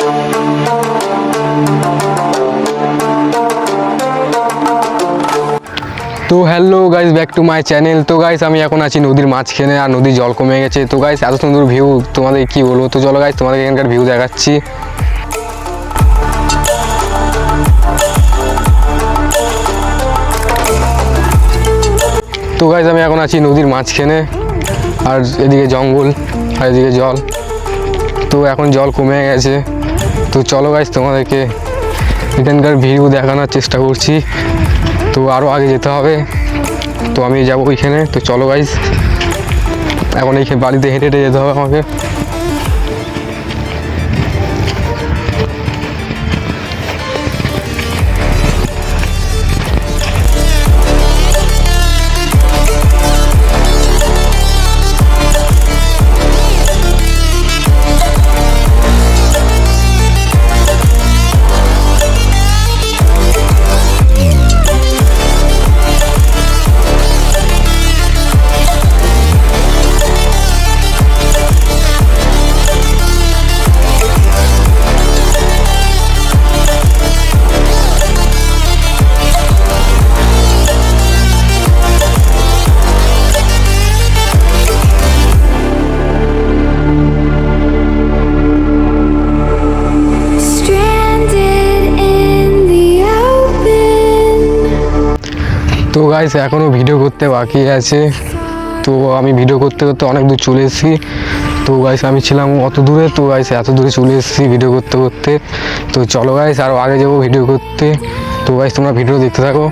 তো hello guys back to my channel তো guys আমি এখন আছি নদীর মাঝখানে আর নদীর জল কমে গেছে। তো গাইস এত সুন্দর ভিউ তোমাদের কি বলব? তো চলো গাইস তোমাদের এখানকার ভিউ দেখাচ্ছি। তো গাইস আমি এখন আছি নদীর মাঝখানে, আর এদিকে জঙ্গল, আর এদিকে জল। তো এখন জল কমে গেছে। তো চলো গাইস তোমাদেরকে এখানকার ভিউ দেখানোর চেষ্টা করছি। তো আরও আগে যেতে হবে। তো আমি যাব ওইখানে। তো চলো গাইস এখন এইখানে বাড়িতে হেঁটে হেঁটে যেতে হবে আমাকে। গাইস এখনও ভিডিও করতে বাকি আছে। তো আমি ভিডিও করতে করতে অনেক দূর চলে এসেছি। তো গাইস আমি ছিলাম অত দূরে, তো গাইস এত দূরে চলে এসেছি ভিডিও করতে করতে। তো চলো গাইস আরও আগে যাব ভিডিও করতে। তো গাইস তোমরা ভিডিও দেখতে থাকো।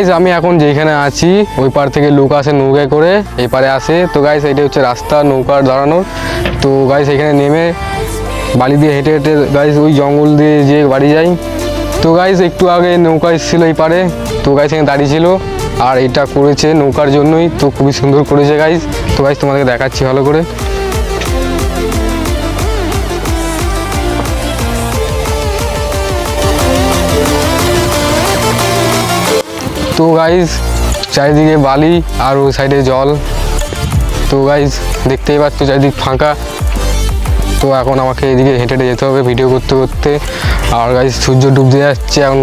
গাইস আমি এখন যেখানে আছি, ওই পার থেকে লোক আসে নৌকায় করে, এই পারে আসে। তো গাইস এটা হচ্ছে রাস্তা, নৌকার দাঁড়ানোর তো গাইস এখানে নেমে বালি দিয়ে হেঁটে হেঁটে গাইস ওই জঙ্গল দিয়ে যে বাড়ি যাই। তো গাইস একটু আগে নৌকা এসেছিল এই পারে। তো গাইস এখানে দাঁড়িয়ে ছিল আর এটা করেছে নৌকার জন্যই। তো খুবই সুন্দর করেছে গাইস তো গাইস তোমাদেরকে দেখাচ্ছি ভালো করে। তো গাইস চারিদিকে বালি আর ওই সাইডে জল। তো গাইস দেখতেই পাচ্ছ চারিদিক ফাঁকা। তো এখন আমাকে এদিকে হেঁটে হেঁটে যেতে হবে ভিডিও করতে করতে। আর গাইস সূর্য ডুবতে যাচ্ছে, এখন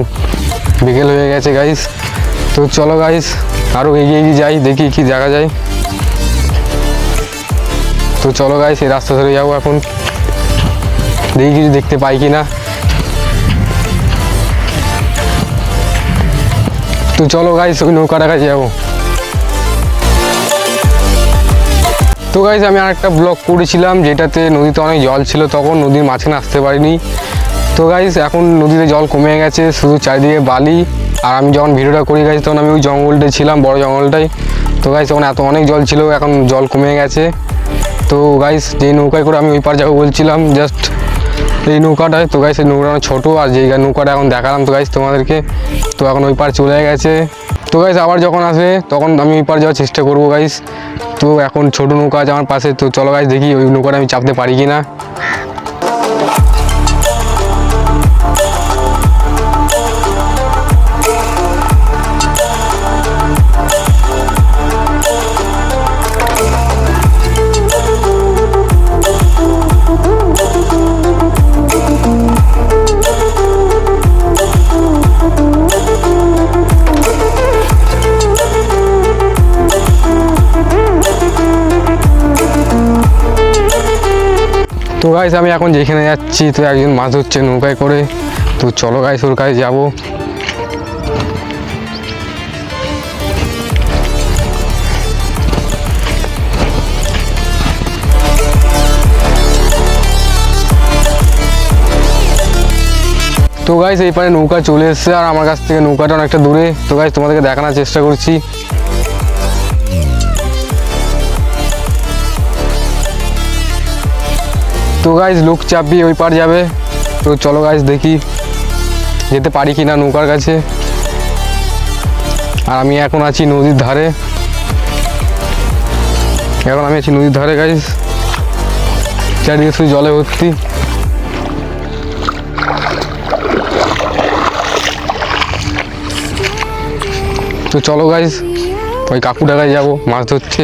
বিকেল হয়ে গেছে গাইস তো চলো গাইস আরও এগিয়ে এগিয়ে যাই, দেখি কি দেখা যায়। তো চলো গাইস এই রাস্তা ধরে যাব এখন। দেখি কিছু দেখতে পাই কি না তো চলো গাইস ওই নৌকাটা কাছে যাব। তো গাইস আমি আরেকটা ব্লগ করেছিলাম, যেটাতে নদীতে অনেক জল ছিল, তখন নদীর মাঝখানে আসতে পারিনি। তো গাইস এখন নদীতে জল কমে গেছে, শুধু চারিদিকে বালি। আর আমি যখন ভিডিওটা করি গাইস তখন আমি ওই জঙ্গলটায় ছিলাম, বড় জঙ্গলটাই তো গাইস তখন এত অনেক জল ছিল, এখন জল কমে গেছে। তো গাইস যে নৌকায় করে আমি ওই পার যাব বলছিলাম জাস্ট এই নৌকাটায় তো গাইস এই নৌকাটা ছোটো আর যে নৌকাটা এখন দেখালাম তো গাইস তোমাদেরকে, তো এখন ওই পার চলে গেছে। তো গাইস আবার যখন আসবে, তখন আমি ওই পার যাওয়ার চেষ্টা করব গাইস তো এখন ছোটো নৌকা আছে আমার পাশে, তো চলো গাইস দেখি ওই নৌকাটা আমি চাপতে পারি কি না তো গাইস আমি এখন যেখানে যাচ্ছি, তো একজন মাছ হচ্ছে নৌকায় করে। তো চলো গাইস ওর কাছে যাব। তো গাইস এই পারে নৌকা চলে এসছে, আর আমার কাছ থেকে নৌকাটা অনেকটা দূরে। তো গাইস তোমাদেরকে দেখানোর চেষ্টা করছি। তো গাইজ লোক চাপবি ওই পার যাবে। তো চলো গাইজ দেখি যেতে পারি কি না নৌকার কাছে। আর আমি এখন আছি নদীর ধারে। এখন আমি আছি নদীর ধারে গাইজ চারিদিকে শুধু জলে ভর্তি। তো চলো গাইজ ওই কাকুটাকায় যাব, মাছ ধরছে।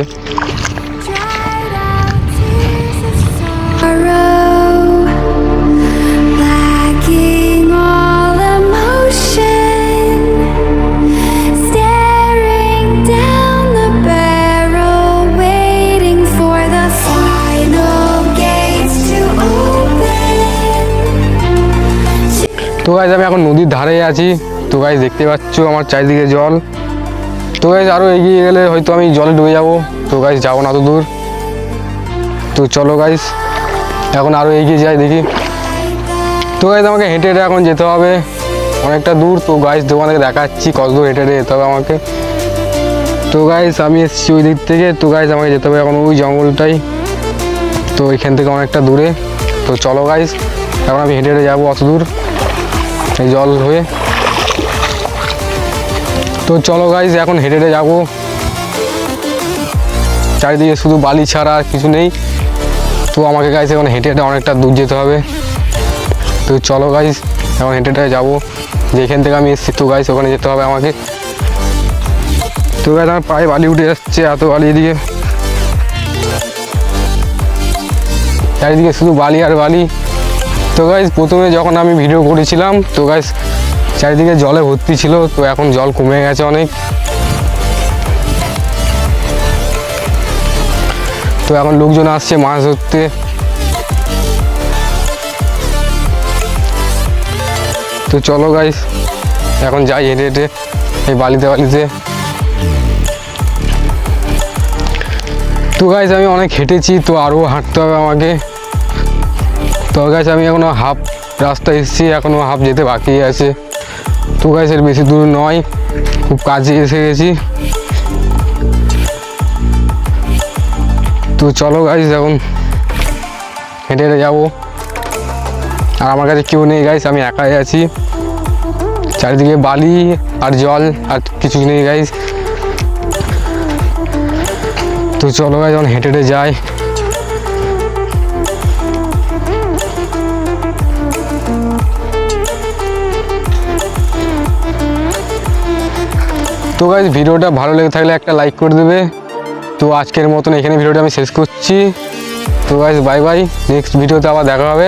তো গাইজ আমি এখন নদীর ধারে আছি। তো গাইজ দেখতে পাচ্ছ আমার চারিদিকে জল। তো গাইজ আরও এগিয়ে গেলে হয়তো আমি জলে ডুবে যাব। তো গাইজ যাব না তো দূর। তো চলো গাইজ এখন আরও এগিয়ে যাই, দেখি। তো গাইজ আমাকে হেঁটে হেঁটে এখন যেতে হবে। অনেকটা দূর, তো গাইজ তোমাদেরকে দেখাচ্ছি, কত দূর হেঁটে হেঁটে যেতে হবে আমাকে। তো গাইজ আমি এসেছি ওই দিক থেকে, তো গাইজ আমাকে যেতে হবে এখন ওই জঙ্গলটাই। তো এখান থেকে অনেকটা দূরে। তো চলো গাইজ এখন আমি হেঁটে হেঁটে যাব অত দূর, এই জল হয়ে। তো চলো গাইজ এখন হেঁটে হেঁটে যাব। চারিদিকে শুধু বালি ছাড়া আর কিছু নেই। তো আমাকে গাইজ এখন হেঁটে হেঁটে অনেকটা দূর যেতে হবে। তো চলো গাইস এখন হেঁটে হেঁটে যাব। যেখান থেকে আমি এসেছি তো গাইজ ওখানে যেতে হবে আমাকে। তো গাইজ আমার পায়ে বালি উঠে যাচ্ছে, এত বালি এদিকে। চারিদিকে শুধু বালি আর বালি। তো গাইজ প্রথমে যখন আমি ভিডিও করেছিলাম, তো গাইজ চারিদিকে জলে ভর্তি ছিল, তো এখন জল কমে গেছে অনেক। এখন লোকজন আসছে, মাছ ধরতে। তো চলো গাইজ এখন যাই হেঁটে হেঁটে, এই বালিতে বালিতে। তো গাইজ আমি অনেক হেঁটেছি, তো আরও হাঁটতে হবে আমাকে। তো গাছ আমি এখনও হাফ রাস্তা এসেছি, এখনও হাফ যেতে বাকি আছে। তো এর বেশি দূর নয়, খুব কাজে এসে গেছি। তো চলো গাইজ এখন হেঁটে হেঁটে যাব। আর আমার কাছে কেউ নেই গাইজ আমি একাই আছি। চারিদিকে বালি আর জল আর কিছু নেই গাইজ তো চলো গাইজ এখন হেঁটে হেঁটে যাই। তো গাইজ ভিডিওটা ভালো লেগে থাকলে একটা লাইক করে দেবে। তো আজকের মতন এখানে ভিডিওটা আমি শেষ করছি। তো বাই বাই নেক্সট ভিডিওতে আবার দেখা হবে।